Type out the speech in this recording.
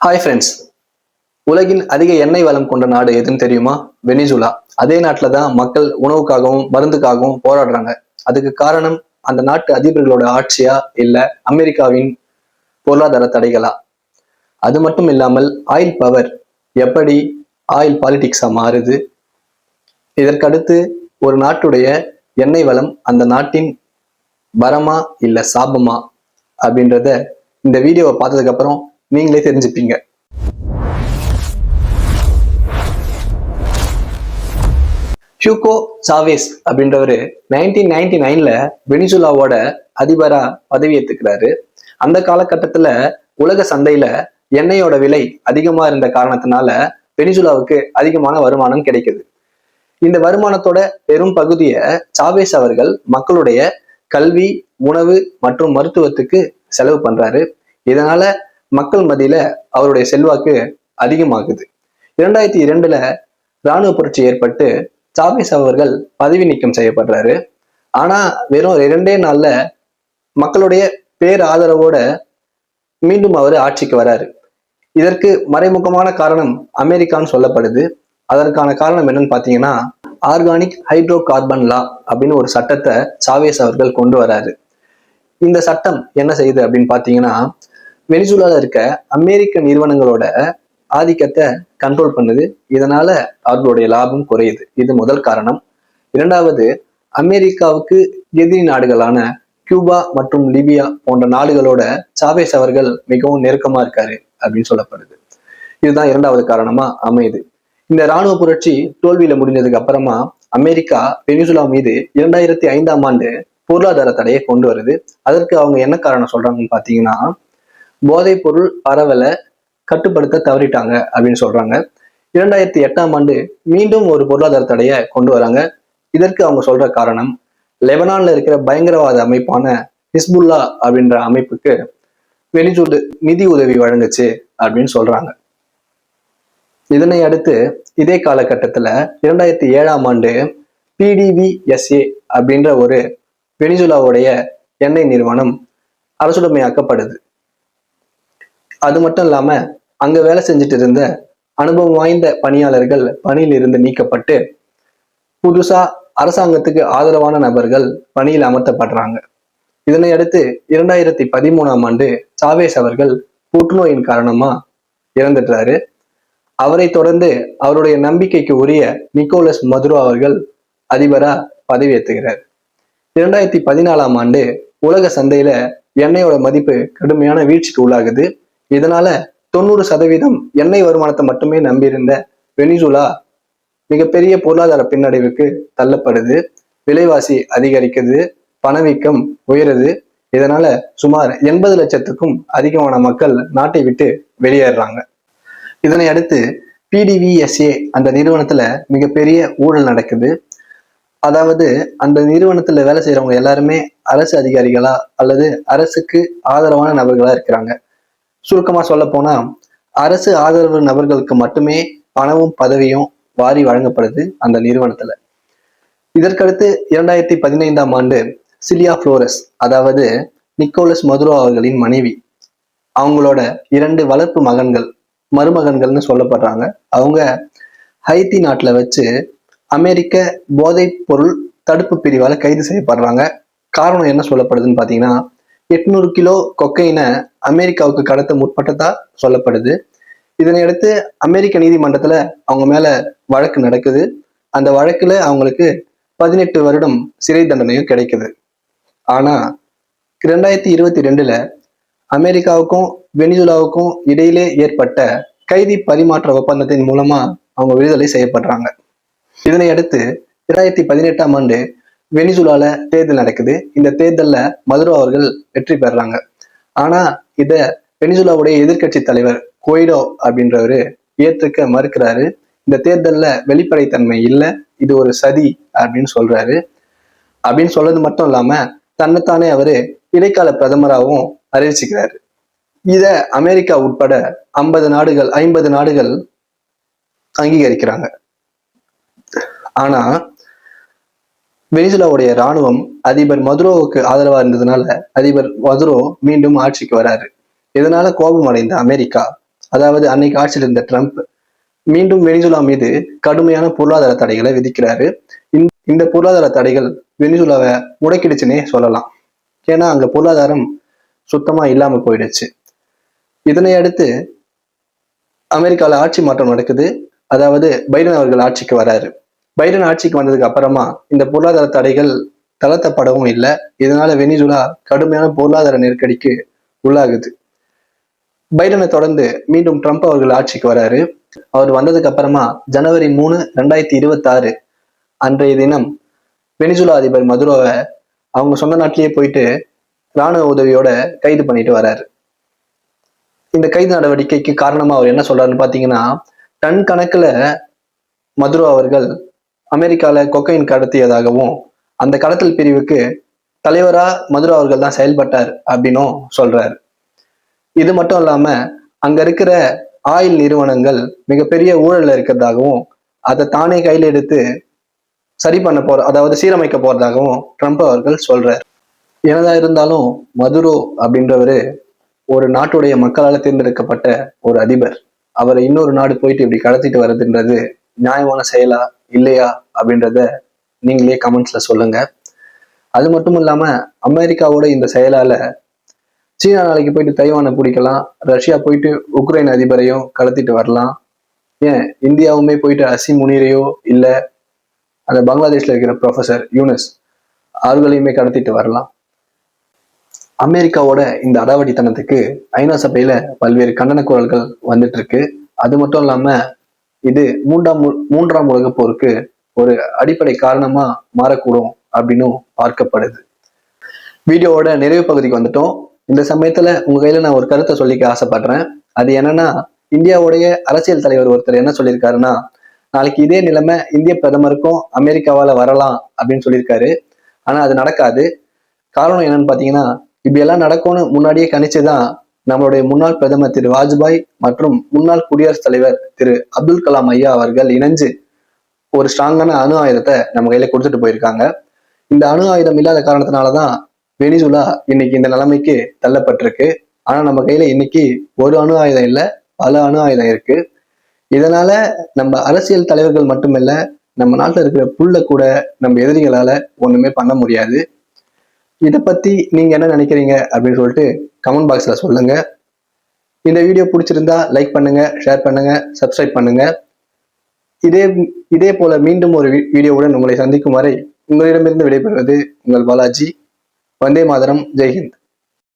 Hi friends உலகின் அதிக எண்ணெய் வளம் கொண்ட நாடு எதுன்னு தெரியுமா? வெனிசுலா. அதே நாட்டில் தான் மக்கள் உணவுக்காகவும் மருந்துக்காகவும் போராடுறாங்க. அதுக்கு காரணம் அந்த நாட்டு அதிபர்களோட ஆட்சியா இல்லை அமெரிக்காவின் பொருளாதார தடைகளா? அது மட்டும் இல்லாமல் ஆயில் பவர் எப்படி ஆயில் பாலிடிக்ஸாக மாறுது? இதற்கடுத்து ஒரு நாட்டுடைய எண்ணெய் வளம் அந்த நாட்டின் வரமா இல்லை சாபமா அப்படின்றத இந்த வீடியோவை பார்த்ததுக்கப்புறம் நீங்களே தெரிஞ்சுப்பீங்க. ஹியூகோ சாவேஸ் அப்படின்றவர் நைன்டீன் நைன்டி நைன்ல வெனிசுலாவோட அதிபரா பதவி ஏத்துக்கிறாரு. அந்த காலகட்டத்துல உலக சந்தையில எண்ணெயோட விலை அதிகமா இருந்த காரணத்தினால வெனிசுலாவுக்கு அதிகமான வருமானம் கிடைக்குது. இந்த வருமானத்தோட பெரும் பகுதியை சாவேஸ் அவர்கள் மக்களுடைய கல்வி உணவு மற்றும் மருத்துவத்துக்கு செலவு பண்றாரு. இதனால மக்கள் மத்தியில அவருடைய செல்வாக்கு அதிகமாகுது. இரண்டாயிரத்தி இரண்டுல இராணுவ புரட்சி ஏற்பட்டு சாவேஸ் அவர்கள் பதவி நீக்கம் செய்யப்படுறாரு. ஆனா வெறும் இரண்டே நாள்ல மக்களுடைய பேர் ஆதரவோட மீண்டும் அவர் ஆட்சிக்கு வராரு. இதற்கு மறைமுகமான காரணம் அமெரிக்கான்னு சொல்லப்படுது. அதற்கான காரணம் என்னன்னு பாத்தீங்கன்னா ஆர்கானிக் ஹைட்ரோ கார்பன் லா அப்படின்னு ஒரு சட்டத்தை சாவேஸ் அவர்கள் கொண்டு வராரு. இந்த சட்டம் என்ன செய்யுது அப்படின்னு பாத்தீங்கன்னா வெனிசுலால இருக்க அமெரிக்க நிறுவனங்களோட ஆதிக்கத்தை கண்ட்ரோல் பண்ணுது. இதனால அவர்களுடைய லாபம் குறையுது. இது முதல் காரணம். இரண்டாவது அமெரிக்காவுக்கு எதிரி நாடுகளான கியூபா மற்றும் லிபியா போன்ற நாடுகளோட சாவேஸ் அவர்கள் மிகவும் நெருக்கமா இருக்காரு அப்படின்னு சொல்லப்படுது. இதுதான் இரண்டாவது காரணமா அமையுது. இந்த இராணுவ புரட்சி தோல்வியில முடிஞ்சதுக்கு அப்புறமா அமெரிக்கா வெனிசுலா மீது இரண்டாயிரத்தி ஐந்தாம் ஆண்டு பொருளாதார தடையை கொண்டு வருது. அதற்கு அவங்க என்ன காரணம் சொல்றாங்கன்னு பாத்தீங்கன்னா போதைப் பொருள் பரவலை கட்டுப்படுத்த தவறிட்டாங்க அப்படின்னு சொல்றாங்க. இரண்டாயிரத்தி எட்டாம் ஆண்டு மீண்டும் ஒரு பொருளாதார தடையை கொண்டு வராங்க. இதற்கு அவங்க சொல்ற காரணம் லெபனான்ல இருக்கிற பயங்கரவாத அமைப்பான ஹிஸ்புல்லா அப்படின்ற அமைப்புக்கு வெளிச்சூடு நிதி உதவி வழங்குச்சு அப்படின்னு சொல்றாங்க. இதனை அடுத்து இதே காலகட்டத்துல இரண்டாயிரத்தி ஏழாம் ஆண்டு பிடிவிஎஸ்ஏ அப்படின்ற ஒரு வெனிசுலாவுடைய எண்ணெய் நிறுவனம் அரசுடைமையாக்கப்படுது. அது மட்டும் இல்லாம அங்க வேலை செஞ்சுட்டு இருந்த அனுபவம் வாய்ந்த பணியாளர்கள் பணியில் இருந்து நீக்கப்பட்டு புதுசா அரசாங்கத்துக்கு ஆதரவான நபர்கள் பணியில் அமர்த்தப்படுறாங்க. இதனை அடுத்து இரண்டாயிரத்தி பதிமூணாம் ஆண்டு சாவேஸ் அவர்கள் புற்றுநோயின் காரணமா இறந்துட்டாரு. அவரை தொடர்ந்து அவருடைய நம்பிக்கைக்கு உரிய நிக்கோலஸ் மதுரோ அவர்கள் அதிபரா பதவியேற்றுகிறார். இரண்டாயிரத்தி பதினாலாம் ஆண்டு உலக சந்தையில எண்ணெயோட மதிப்பு கடுமையான வீழ்ச்சிக்கு உள்ளாகுது. இதனால தொண்ணூறு சதவீதம் எண்ணெய் வருமானத்தை மட்டுமே நம்பியிருந்த வெனிசுலா மிகப்பெரிய பொருளாதார பின்னடைவுக்கு தள்ளப்படுது. விலைவாசி அதிகரிக்குது. பணவீக்கம் உயருது. இதனால சுமார் எண்பது லட்சத்துக்கும் அதிகமான மக்கள் நாட்டை விட்டு வெளியேறாங்க இதனை அடுத்து பிடிவிஎஸ்ஏ அந்த நிறுவனத்துல மிகப்பெரிய ஊழல் நடக்குது. அதாவது அந்த நிறுவனத்துல வேலை செய்யறவங்க எல்லாருமே அரசு அதிகாரிகளா அல்லது அரசுக்கு ஆதரவான நபர்களா இருக்கிறாங்க. சுருக்கமா சொல்ல போனா அரசு ஆதரவு நபர்களுக்கு மட்டுமே பணமும் பதவியும் வாரி வழங்கப்படுது அந்த நிறுவனத்துல. இதற்கடுத்து இரண்டாயிரத்தி பதினைந்தாம் ஆண்டு சிலியா புளோரஸ் அதாவது நிக்கோலஸ் மதுரோ அவர்களின் மனைவி அவங்களோட இரண்டு வளர்ப்பு மகன்கள் மருமகன்கள்னு சொல்லப்படுறாங்க. அவங்க ஹைத்தி நாட்டில் வச்சு அமெரிக்க போதைப் பொருள் தடுப்பு பிரிவால கைது செய்யப்படுறாங்க. காரணம் என்ன சொல்லப்படுதுன்னு பார்த்தீங்கன்னா எட்நூறு கிலோ கொக்கைனை அமெரிக்காவுக்கு கடத்த முற்பட்டதா சொல்லப்படுது. இதனையடுத்து அமெரிக்க நீதிமன்றத்துல அவங்க மேல வழக்கு நடக்குது. அந்த வழக்குல அவங்களுக்கு பதினெட்டு வருடம் சிறை தண்டனையும் கிடைக்குது. ஆனா ரெண்டாயிரத்தி இருபத்தி ரெண்டுல அமெரிக்காவுக்கும் வெனிசுலாவுக்கும் இடையிலே ஏற்பட்ட கைதி பரிமாற்ற ஒப்பந்தத்தின் மூலமா அவங்க விடுதலை செய்யப்படுறாங்க. இதனை அடுத்து இரண்டாயிரத்தி பதினெட்டாம் ஆண்டு வெனிசுலால தேர்தல் நடக்குது. இந்த தேர்தல்ல மதுரோ அவர்கள் வெற்றி பெறாங்க. ஆனா இத வெனிசுலாவுடைய எதிர்க்கட்சி தலைவர் கொய்டோ அப்படின்றவரு ஏற்றுக்க மறுக்கிறாரு. இந்த தேர்தல்ல வெளிப்படைத்தன்மை இல்லை இது ஒரு சதி அப்படின்னு சொல்றாரு. அப்படின்னு சொல்றது மட்டும் இல்லாம தன்னைத்தானே அவரு இடைக்கால பிரதமராகவும் அறிவிச்சுக்கிறாரு. இத அமெரிக்கா உட்பட ஐம்பது நாடுகள் ஐம்பது நாடுகள் அங்கீகரிக்கிறாங்க. ஆனா வெனிசுலாவுடைய ராணுவம் அதிபர் மதுரோவுக்கு ஆதரவா இருந்ததுனால அதிபர் மதுரோ மீண்டும் ஆட்சிக்கு வராரு. இதனால கோபம் அடைந்த அமெரிக்கா அதாவது அன்னைக்கு ஆட்சியில் இருந்த ட்ரம்ப் மீண்டும் வெனிசுலா மீது கடுமையான பொருளாதார தடைகளை விதிக்கிறாரு. இந்த- இந்த பொருளாதார தடைகள் வெனிசுலாவை முடக்கிடுச்சுன்னே சொல்லலாம். ஏன்னா அங்க பொருளாதாரம் சுத்தமா இல்லாம போயிடுச்சு. இதனை அடுத்து அமெரிக்கால ஆட்சி மாற்றம் நடக்குது. அதாவது பைடன் அவர்கள் ஆட்சிக்கு வராரு. பைடன் ஆட்சிக்கு வந்ததுக்கு அப்புறமா இந்த பொருளாதார தடைகள் தளர்த்தப்படவும் இல்லை. இதனால வெனிசுலா கடுமையான பொருளாதார நெருக்கடிக்கு உள்ளாகுது. பைடனை தொடர்ந்து மீண்டும் ட்ரம்ப் அவர்கள் ஆட்சிக்கு வராரு. அவர் வந்ததுக்கு அப்புறமா ஜனவரி மூணு ரெண்டாயிரத்தி இருபத்தாறு அன்றைய தினம் வெனிசுலா அதிபர் மதுரோவை அவங்க சொந்த நாட்டிலேயே போயிட்டு ராணுவ உதவியோட கைது பண்ணிட்டு வராரு. இந்த கைது நடவடிக்கைக்கு காரணமா அவர் என்ன சொல்றாருன்னு பாத்தீங்கன்னா டன் கணக்குல மதுரோ அவர்கள் அமெரிக்கால கொக்கைன் கடத்தியதாகவும் அந்த கடத்தல் பிரிவுக்கு தலைவரா மதுரா அவர்கள் தான் செயல்பட்டார் அப்படின்னும் சொல்றாரு. இது மட்டும் இல்லாம அங்க இருக்கிற ஆயில் நிறுவனங்கள் மிகப்பெரிய ஊழல்ல இருக்கிறதாகவும் அதை தானே கையில் எடுத்து சரி பண்ண போற அதாவது சீரமைக்க போறதாகவும் ட்ரம்ப் அவர்கள் சொல்றார். என்னதா இருந்தாலும் மதுரோ அப்படின்றவரு ஒரு நாட்டுடைய மக்களால் தேர்ந்தெடுக்கப்பட்ட ஒரு அதிபர். அவரை இன்னொரு நாடு போயிட்டு இப்படி கடத்திட்டு வர்றதுன்றது நியாயமான செயலா இல்லையா அப்படின்றத நீங்களே கமெண்ட்ஸ்ல சொல்லுங்க. அது மட்டும் இல்லாம அமெரிக்காவோட இந்த செயலால சீனா நாளைக்கு போயிட்டு தைவானை பிடிக்கலாம் ரஷ்யா போயிட்டு உக்ரைன் அதிபரையும் கடத்திட்டு வரலாம். ஏன்? இந்தியாவுமே போயிட்டு அசி முனீரையோ இல்ல அந்த பங்களாதேஷ்ல இருக்கிற ப்ரொஃபசர் யூனஸ் அவர்களையுமே கடத்திட்டு வரலாம். அமெரிக்காவோட இந்த அடாவடித்தனத்துக்கு ஐநா சபையில பல்வேறு கண்டன குரல்கள் வந்துட்டு இருக்கு. அது மட்டும் இல்லாம இது மூன்றாம் மு- மூன்றாம் உலக போருக்கு ஒரு அடிப்படை காரணமா மாறக்கூடும் அப்படின்னும் பார்க்கப்படுது. வீடியோவோட நிறைவு பகுதிக்கு வந்துட்டோம். இந்த சமயத்துல உங்க கையில நான் ஒரு கருத்தை சொல்லிக்க ஆசைப்படுறேன். அது என்னன்னா இந்தியாவுடைய அரசியல் தலைவர் ஒருத்தர் என்ன சொல்லியிருக்காருன்னா நாளைக்கு இதே நிலைமை இந்திய பிரதமருக்கும் அமெரிக்காவால வரலாம் அப்படின்னு சொல்லியிருக்காரு. ஆனா அது நடக்காது. காரணம் என்னன்னு பாத்தீங்கன்னா இப்படி எல்லாம் நடக்கும்னு முன்னாடியே கணிச்சுதான் நம்மளுடைய முன்னாள் பிரதமர் திரு வாஜ்பாய் மற்றும் முன்னாள் குடியரசுத் தலைவர் திரு அப்துல் கலாம் ஐயா அவர்கள் இணைஞ்சு ஒரு ஸ்ட்ராங்கான அணு ஆயுதத்தை நம்ம கையில கொடுத்துட்டு போயிருக்காங்க. இந்த அணு ஆயுதம் இல்லாத காரணத்தினாலதான் வெனிசுலா இன்னைக்கு இந்த நிலைமைக்கு தள்ளப்பட்டிருக்கு. ஆனா நம்ம கையில இன்னைக்கு ஒரு அணு ஆயுதம் இல்ல பல அணு ஆயுதம் இருக்கு. இதனால நம்ம அரசியல் தலைவர்கள் மட்டுமில்ல நம்ம நாட்டில் இருக்கிற புல்ல கூட நம்ம எதிரிகளால ஒண்ணுமே பண்ண முடியாது. இதை பத்தி நீங்க என்ன நினைக்கிறீங்க அப்படின்னு சொல்லிட்டு கமெண்ட் பாக்ஸ்ல சொல்லுங்க. இந்த வீடியோ பிடிச்சிருந்தா லைக் பண்ணுங்க ஷேர் பண்ணுங்க சப்ஸ்கிரைப் பண்ணுங்க. இதே இதே போல மீண்டும் ஒரு வீ- வீடியோவுடன் உங்களை சந்திக்கும் வரை உங்களிடமிருந்து விடைபெறுவது உங்கள் பாலாஜி. வந்தே மாதரம். ஜெய்ஹிந்த்